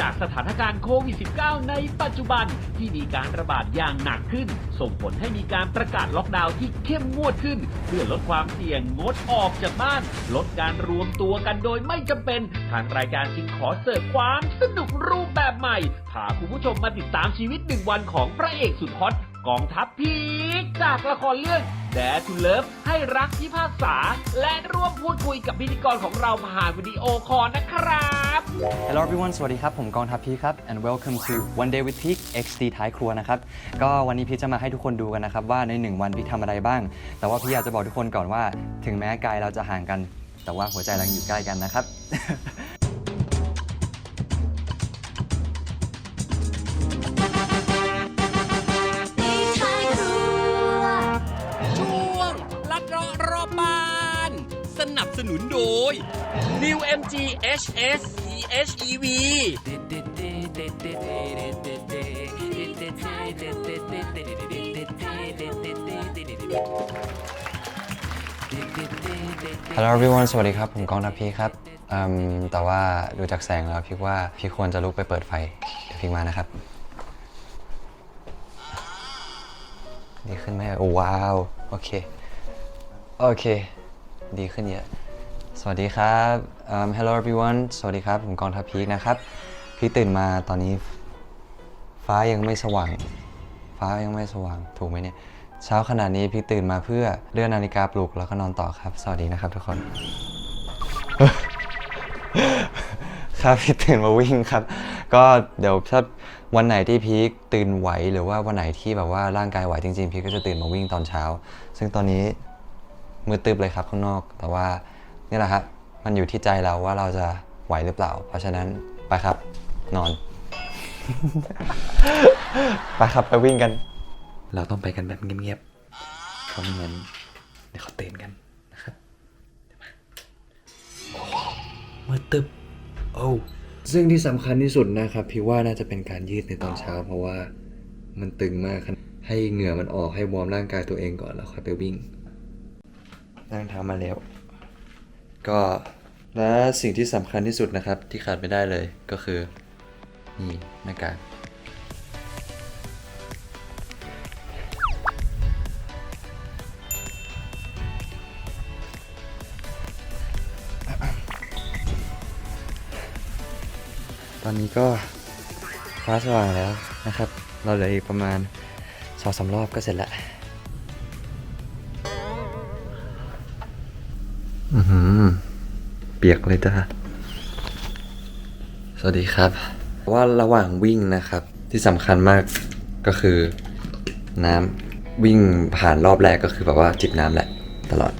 จากสถานการณ์โควิด -19 ในปัจจุบันที่มีการระบาดอย่างหนักขึ้น ส่งผลให้มีการประกาศล็อกดาวน์ที่เข้มงวดขึ้น เพื่อลดความเสี่ยงงดออกจากบ้าน ลดการรวมตัวกันโดยไม่จำเป็น ทางรายการจึงขอเสิร์ฟความสนุกรูปแบบใหม่พาคุณผู้ชมมาติดตามชีวิตหนึ่งวันของพระเอกสุดฮอตกองทัพพีจากละครเรื่อง แดทูเลิฟให้รักพิพาษา และร่วมพูดคุยกับพิธีกรของเราผ่านวิดีโอคอลนะครับ Hello everyone สวัสดีครับ ผมกองทัพพีครับ and welcome to One Day with Peak XD ท้ายครัวนะครับ ก็วันนี้พีจะมาให้ทุกคนดูกันนะครับ ว่าใน 1 วันพีทำอะไรบ้าง แต่ว่าพี่อยากจะบอกทุกคนก่อนว่า ถึงแม้กายเราจะห่างกัน แต่ว่าหัวใจเรายังอยู่ใกล้กันนะครับ สนุนโดย New MG HS EHEV Hello everyone สวัสดีครับ ผมกองทัพพีคครับอืมแต่ว่าดูจากแสงแล้วพี่ว่าพี่ควรจะลุกไปเปิดไฟ เดี๋ยวพี่มานะครับ ดีขึ้นไหมโอ้ว้าว โอเค โอเค ดีขึ้นเยอะ สวัสดีครับอืม Hello everyone สวัสดีครับ ผมกองทัพพีคนะครับ พี่ตื่นมาตอนนี้ ฟ้ายังไม่สว่าง ฟ้ายังไม่สว่าง ถูกไหมเนี่ย เช้าขนาดนี้พี่ตื่นมาเพื่อเลื่อนนาฬิกาปลุกแล้วก็นอนต่อครับ สวัสดีนะครับทุกคน ครับพี่ตื่นมาวิ่งครับ ก็เดี๋ยวถ้าวันไหนที่พีคตื่นไหวหรือว่าวันไหนที่แบบว่าร่างกายไหวจริงๆ พีคก็จะตื่นมาวิ่งตอนเช้า ซึ่งตอนนี้มืดตึบเลยครับข้างนอก แต่ว่า นี่แหละครับ มันอยู่ที่ใจเราว่าเราจะไหวหรือเปล่า เพราะฉะนั้นไปครับนอน ไปครับไปวิ่งกัน เราต้องไปกันแบบเงียบๆเพราะไม่งั้นเดี๋ยวเขาตื่นกันนะครับเดี๋ยวมาโอ้โหมืดตึบโอ้ซึ่งที่สำคัญที่สุดนะครับพี่ว่าน่าจะเป็นการยืดในตอนเช้า เพราะว่ามันตึงมากครับให้เหงื่อมันออกให้วอร์มร่างกายตัวเองก่อนแล้วค่อยไปวิ่งนั่งเท้ามาแล้ว ก็และสิ่งที่สำคัญที่สุดนะครับที่ขาดไม่ได้เลยก็คือนี่หน้ากากตอนนี้ก็ฟ้าสว่างแล้วนะครับ เราเหลืออีกประมาณสองสารอบก็เสร็จแล้ว อือหือเปียกเลยจ้าสวัสดีครับ ว่าระหว่างวิ่งนะครับ ที่สำคัญมากก็คือ น้ำวิ่งผ่านรอบแรกก็คือแบบว่าจิบน้ำแหละ ตลอด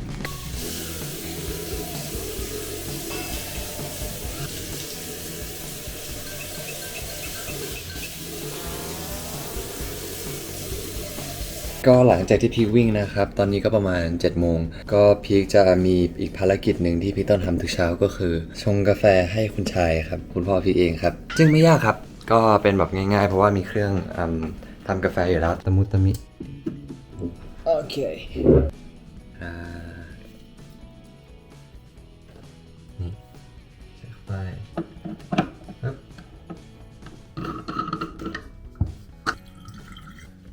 ก็หลังจากที่พีควิ่งนะครับ ตอนนี้ก็ประมาณ7จ็ดโมง ก็พีคจะมีอีกภารกิจหนึ่งที่พีคต้องทำทุกเช้าก็คือ ชงกาแฟให้คุณชายครับ คุณพ่อพีคเองครับ ซึ่งไม่ยากครับ ก็เป็นแบบง่ายๆ เพราะว่ามีเครื่องอำทำกาแฟอยู่แล้ว ตะมุตะมิ โอเคอ่านี่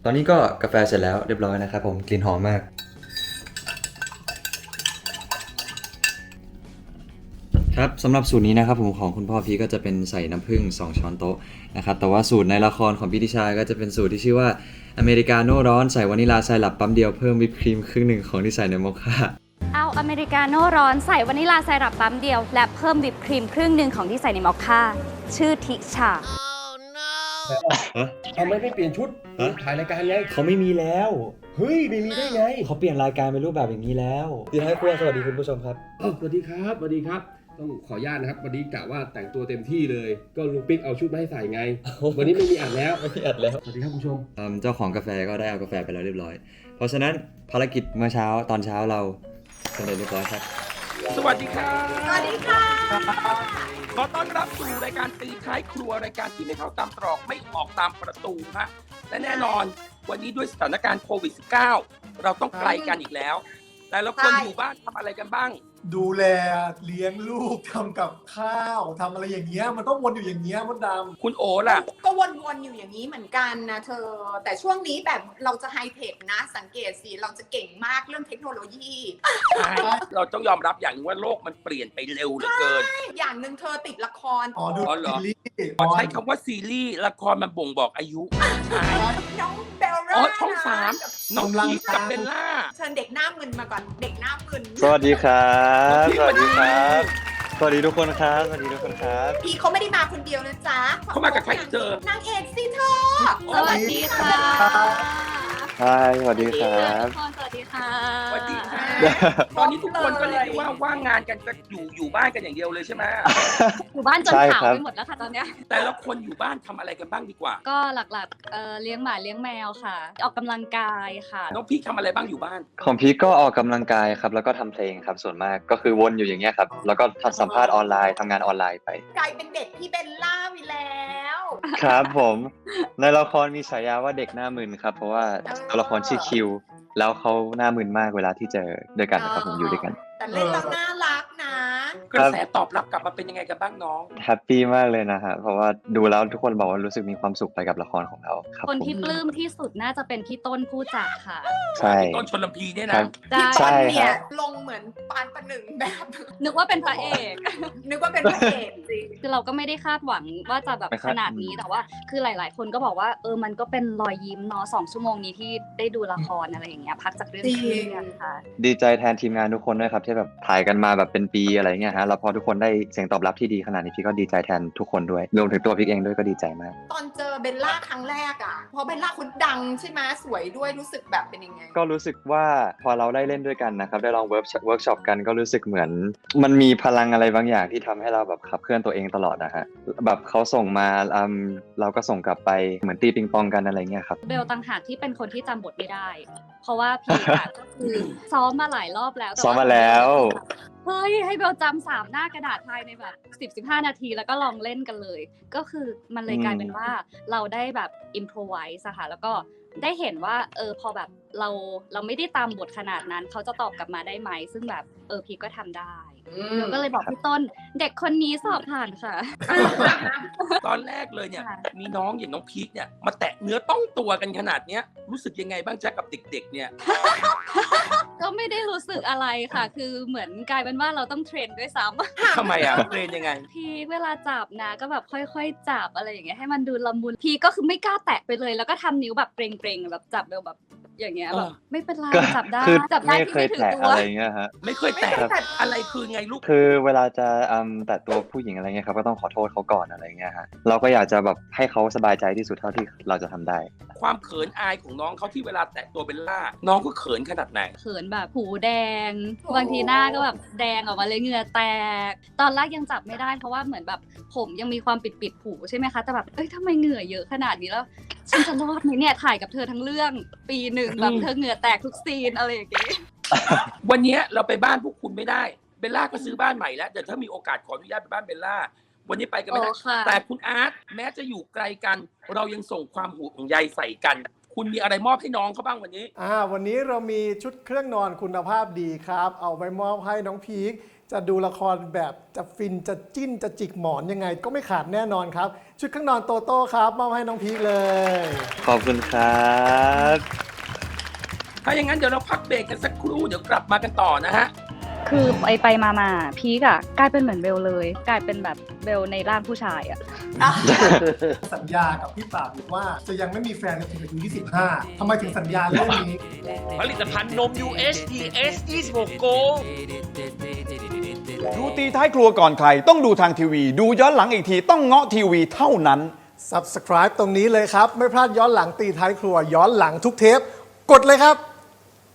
ตอนนี้ก็กาแฟเสร็จแล้วเรียบร้อยนะครับผมกลิ่นหอมมาก ครับสำหรับสูตรนี้นะครับผมของคุณพ่อพีก็จะเป็นใส่น้ำผึ้ง2 ช้อนโต๊ะนะครับแต่ว่าสูตรในละครของพี่ทิชาก็จะเป็นสูตรที่ชื่อว่าอเมริกาโน่ร้อนใส่วานิลาไซรัปปั๊มเดียวเพิ่มวิปครีมครึ่งหนึ่งของที่ใส่ในโมคค่าเอาอเมริกาโน่ร้อนใส่วานิลาไซรัปปั๊มเดียว และเพิ่มวิปครีมครึ่งหนึ่งของที่ใส่ในมอคค่าชื่อทิชา ทำไมไม่เปลี่ยนชุดฮะ ถ่ายรายการไงเขาไม่มีแล้ว เฮ้ยไม่มีได้ไงเขาเปลี่ยนรายการเป็นรูปแบบอย่างนี้แล้วดีท้ายครัวสวัสดีคุณผู้ชมครับ อ้าวสวัสดีครับสวัสดีครับ ต้องขออนุญาตนะครับวันนี้กะว่าแต่งตัวเต็มที่เลย ก็ลุงปิ๊กเอาชุดมาให้ใส่ไง วันนี้ไม่มีอัดแล้ว ไม่มีอัดแล้วสวัสดีครับคุณผู้ชม อืมเจ้าของกาแฟก็ได้เอากาแฟไปแล้วเรียบร้อย เพราะฉะนั้นภารกิจเมื่อเช้าตอนเช้าเราสำเร็จเรียบร้อยครับ สวัสดีครับ สวัสดีค่ะ ขอต้อนรับสู่รายการตีท้ายครัวรายการที่ไม่เข้าตามตรอกไม่ออกตามประตูฮะและแน่นอนวันนี้ด้วยสถานการณ์โควิด -19 เราต้องไกลกันอีกแล้ว แต่ละคนอยู่บ้านทำอะไรกันบ้าง ดูแลเลี้ยงลูกทำกับข้าวทำอะไรอย่างเงี้ยมันก็วนอยู่อย่างเงี้ยมดดำคุณโอล่ะ ก็วนๆอยู่อย่างนี้เหมือนกันนะเธอ แต่ช่วงนี้แบบเราจะไฮเทคนะ สังเกตสิเราจะเก่งมากเรื่องเทคโนโลยี ใช่เราต้องยอมรับอย่างหนึงว่าโลกมันเปลี่ยนไปเร็วเหลือเกิน อย่างหนึ่งเธอติดละครอ๋อดูอ๋อเหรอ ซีรีส์พอใช้คำว่าซีรีส์ละครมันบ่งบอกอายุใช่น้องเบลล่า อ๋อช่องสามกับน้องพีคกับเบลล่า เชิญเด็กหน้ามึนมาก่อนเด็กหน้ามึนสวัสดีครับพี่สวัสดีคสวัสดีรับ สวัสดีทุกคนครับ สวัสดีทุกคนครับ พี่เขาไม่ได้มาคนเดียวนะจ๊ะเขามากับใครอีกเธอ นางเอกสิเธอ สวัสดีค่ะ ใช่สวัสดีครับ ทุกคนสวัสดีค่ะสวัสดีค่ะ ตอนนี้ทุกคนก็เรียกได้ว่าว่างงานกันก็อยู่อยู่บ้านกันอย่างเดียวเลยใช่ไหมอยู่บ้านจนใช่ขาวครับ ไปหมดแล้วค่ะตอนเนี้ย แต่ละคนอยู่บ้านทำอะไรกันบ้างดีกว่า ก็หลักๆเอ่อเลี้ยงหมาเลี้ยงแมวค่ะ ออกกำลังกายค่ะ น้องพีคทำอะไรบ้างอยู่บ้าน ของพีคก็ออกกำลังกายครับ แล้วก็ทำเพลงครับ ส่วนมากก็คือวนอยู่อย่างเงี้ยครับ แล้วก็ทำสัมภาษณ์ออนไลน์ทำงานออนไลน์ไป กลายเป็นเด็กพี่เบลล่าไปแล้ว ครับผม ในละครมีฉายาว่าเด็กหน้ามึนครับ เพราะว่าตัวละครชื่อคิว แล้วเขาหน้ามึนมากเวลาที่เจอด้วยกันนะครับผมอยู่ด้วยกัน แต่เล่นแล้วน่า กระแสตอบรับกลับมาเป็นยังไงกันบ้างน้องแฮปปี้มากเลยนะฮะเพราะว่าดูแล้วทุกคนบอกว่ารู้สึกมีความสุขไปกับละครของเราครับคนผมที่ปลื้มที่สุดน่าจะเป็นพี่ต้นผู้จัดค่ะ ใช่ต้นชนลพีเนี่ยครันะบได้ใช่พี่ต้นเนี่ยครับลงเหมือนปานประหนึ่งแบบ นึกว่าเป็นพระเอก นึกว่าเป็นพระเอกจริงคือเราก็ไม่ได้คาดหวังว่าจะแบบไม่คาขดนาดนี้แต่ว่า คือหลาย ๆ คนก็บอกว่าเออมันก็เป็นรอยยิ้มเนาะสองชั่วโมงนี้ที่ได้ดูละครอะไรอย่างเงี้ยพักจากเรื่องจริงเครียดค่ะดีใจแทนทีมงานทุกคนด้วยครับที่แบบถ่ายกันมาแบบเป็นปีอะไรเงี้ยฮะแล้วพอทุกคนได้เสียงตอบรับที่ดีขนาดนี้พี่ก็ดีใจแทนทุกคนด้วยรวมถึงตัวพี่เองด้วยก็ดีใจมาก ตอนเจอเบลล่าครั้งแรกอะเพราะเบลล่าคนดังใช่ไหมสวยด้วยรู้สึกแบบเป็นยังไง ก็รู้สึกว่าพอเราได้เล่นด้วยกันนะครับได้ลองเวิร์กเวิร์กช็อปกันก็รู้สึกเหมือน มันมีพลังอะไรบางอย่างที่ทำให้เราแบบขับเคลื่อนตัวเองตลอดนะฮะแบบเขาส่งมาอืมเราก็ส่งกลับไปเหมือนตีปิงปองกันอะไรเงี้ยครับเบลต่างหากที่เป็นคนที่จำบทไม่ได้ เพราะว่าพีคอะก็คือซ้อมมาหลายรอบแล้วต่ซ้อมมาแล้ว เฮ้ยให้เบลจำสามหน้ากระดาษภายในแบบสิบสิบห้านาทีแล้วก็ลองเล่นกันเลย ก็คือมันเลยกลายเป็นว่าเราได้แบบอิมพรไวส์อะค่ะแล้วก็ได้เห็นว่าเออพอแบบเราเราไม่ได้ตามบทขนาดนั้น เขาจะตอบกลับมาได้ไหม ซึ่งแบบเออพีคก็ทำได้อืมเบลก็เลยบอกพี่ต้นเด็กคนนี้สอบผ่านค่ะ ตอนแรกเลยเนี่ยค่ะมีน้องอย่างน้องพีคเนี่ยมาแตะเนื้อต้องตัวกันขนาดเนี้ยรู้สึกยังไงบ้างจ๊ะกับเด็ก ๆ เนี่ย ก็ไม่ได้รู้สึกอะไรค่ะ คือเหมือนกลายเป็นว่าเราต้องเทรนด้วยซ้ำทำไมอะเรียนยังไงพีคเวลาจับนะก็แบบค่อยๆจับอะไรอย่างเงี้ยให้มันดูละมุนพีคก็คือไม่กล้าแตะไปเลย แล้วก็ทำนิ้วแบบเกรงๆแบบจับเบลแบบ อย่างเงี้ยแบบเออไม่เป็นไรก็จับได้คือจับได้ไม่ที่เคยไม่ถือแตะตัวอะไรเงี้ยฮะ ไม่เคยแตะไม่เคยแตะอะไรคือไงลูก คือเวลาจะอืมแต่ตัวผู้หญิงอะไรเงี้ยครับก็ต้องขอโทษเขาก่อนอะไรเงี้ยฮะเราก็อยากจะแบบให้เขาสบายใจที่สุดเท่าที่เราจะทำได้ ความเขินอายของน้องเขาที่เวลาแตะตัวเบลล่า น้องก็เขินขนาดไหน เขินแบบหูแดง บางทีหน้าก็แบบแดงออกมาเลยเหงื่อแตก ตอนแรกยังจับไม่ได้เพราะว่าเหมือนแบบผมยังมีความปิดปิดๆหูใช่ไหมคะแต่แบบเอ้ยทำไมเหงื่อเยอะขนาดนี้แล้วฉันจะรอดไหมเนี่ยถ่ายกับเธอทั้งเรื่องปีหนึ่งแบบอืมเธอเหงื่อแตกทุกซีนอะไรอย่างเงี้ยวันเนี้ยเราไปบ้านพวกคุณไม่ได้เบลล่าก็ซื้อบ้านใหม่แล้วเดี๋ยวถ้ามีโอกาสขออนุญาตไปบ้านเบลล่าวันนี้ไปกันไม่ได้ โอ้ค่ะ แต่คุณอาร์ตแม้จะอยู่ไกลกัน เรายังส่งความห่วงใยใส่กัน คุณมีอะไรมอบให้น้องเขาบ้างวันนี้ อ่าวันนี้เรามีชุดเครื่องนอนคุณภาพดีครับ เอาไปมอบให้น้องพีคจะดูละครแบบจะฟินจะจิ้นจะจิกหมอนยังไง ก็ไม่ขาดแน่นอนครับ ชุดเครื่องนอนโตโต้ครับมอบให้น้องพีคเลย ขอบคุณครับ ถ้าอย่างนั้นเดี๋ยวเราพักเบรกกันสักครู่เดี๋ยวกลับมากันต่อนะฮะ คือไปไปมามาพีกอะกลายเป็นเหมือนเบลเลย กลายเป็นแบบเบลในร่างผู้ชายอะสัญญากับพี่ปราบบอกว่าจะยังไม่มีแฟนจนถึงอายุ25ทำไมถึงสัญญาเรื่องนี้ ผลิตภัณฑ์นม UHT S 26 Go ดูตีท้ายครัวก่อนใคร ต้องดูทางทีวี ดูย้อนหลังอีกทีต้องเงาะทีวีเท่านั้น Subscribe ตรงนี้เลยครับ ไม่พลาดย้อนหลังตีท้ายครัวย้อนหลังทุกเทป กดเลยครับ